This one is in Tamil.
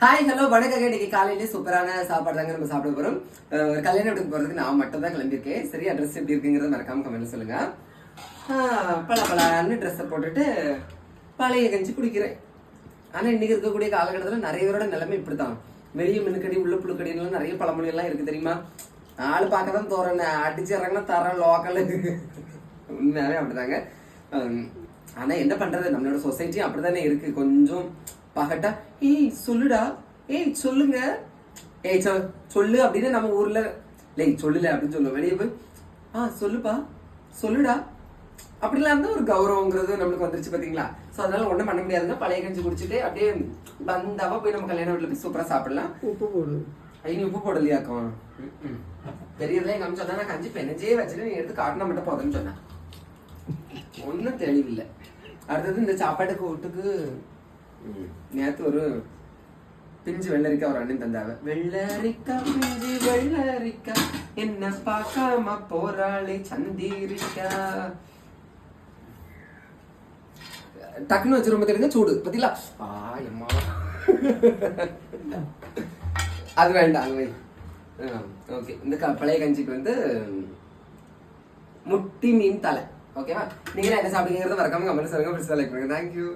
ஹாய் ஹலோ வணக்கம் இன்னைக்கு காலையிலே சூப்பரான சாப்பாடு தாங்க நம்ம சாப்பிட போறோம். ஒரு கல்யாண வீட்டுக்கு போறதுக்கு நான் மட்டும் தான் கிளம்பியிருக்கேன். சரி அட்ரஸ் எப்படி இருக்குங்கிறத மறக்காம கமெண்ட் சொல்லுங்க. ஆஹ் பல பலான்னு ட்ரெஸ்ஸை போட்டுட்டு பழைய கஞ்சி குடிக்கிறேன். ஆனால் இன்னைக்கு இருக்கக்கூடிய காலகட்டத்தில் நிறைய பேரோட நிலைமை இப்படித்தான். வெளியே மின்கடி உள்ள புழுக்கடிலாம் நிறைய பழமொழியெல்லாம் இருக்குது இருக்கு தெரியுமா? ஆள் பார்க்க தான் தோறேன் அடிச்சு இறங்கினா தரேன் லோக்கல் உண்மையாவே அப்படிதாங்க. ஆனால் என்ன பண்ணுறது நம்மளோட சொசைட்டியும் அப்படி தானே இருக்குது கொஞ்சம் பகட்டா ஏய் சொல்லுடா. ஏய் சொல்லுங்க. ஏய் சொல்லு அப்படின்னு நம்ம ஊர்ல லேய் சொல்லுல அப்படின்னு சொல்லுவோம். வெளியே போய் ஆ சொல்லுப்பா. சொல்லுடா. அப்படிலாம் இருந்தா ஒரு கௌரவங்கிறது நம்மளுக்கு வந்துருச்சு பாத்தீங்களா சோ அதனால ஒண்ணும் பண்ண முடியாதுங்க பழைய கஞ்சி குடிச்சிட்டு அப்படியே பந்தாவா போய் நம்ம கல்யாண வீட்டுல போய் சூப்பரா சாப்பிடலாம். உப்பு போடு. ஐநூறு உப்பு போடலையாக்கும் பெரியதுல எங்க அம்மா சொன்னா நான் கஞ்சி பெனஞ்சே வச்சுட்டு நீ எடுத்து காட்டினா மட்டும் போதும்னு சொன்னேன் ஒன்றும் தெளிவில்லை. அடுத்தது இந்த சாப்பாட்டுக்கு வீட்டுக்கு நேத்து ஒரு பிஞ்சு வெள்ளரிக்காய் ஒரு அண்ணன் தந்தாவ வெள்ளரிக்காய் பிஞ்சு வெள்ளரிக்காய் என்ன பார்க்காம போராளி சந்திரிக்கா டக்குன்னு வச்சு ரொம்ப தெரிஞ்ச சூடு. பத்திலா ஆ எம்மா. அது வேண்டாம் அது வை. ஓகே. இந்த க- பழைய கஞ்சிக்கு வந்து முட்டி மீன் தலை. ஓகேவா? நீங்களே என்ன சாப்பிடுங்கிறத மறக்காம கமெண்ட் சொல்லுங்க. லைக் பண்ணுங்க. தேங்க்யூ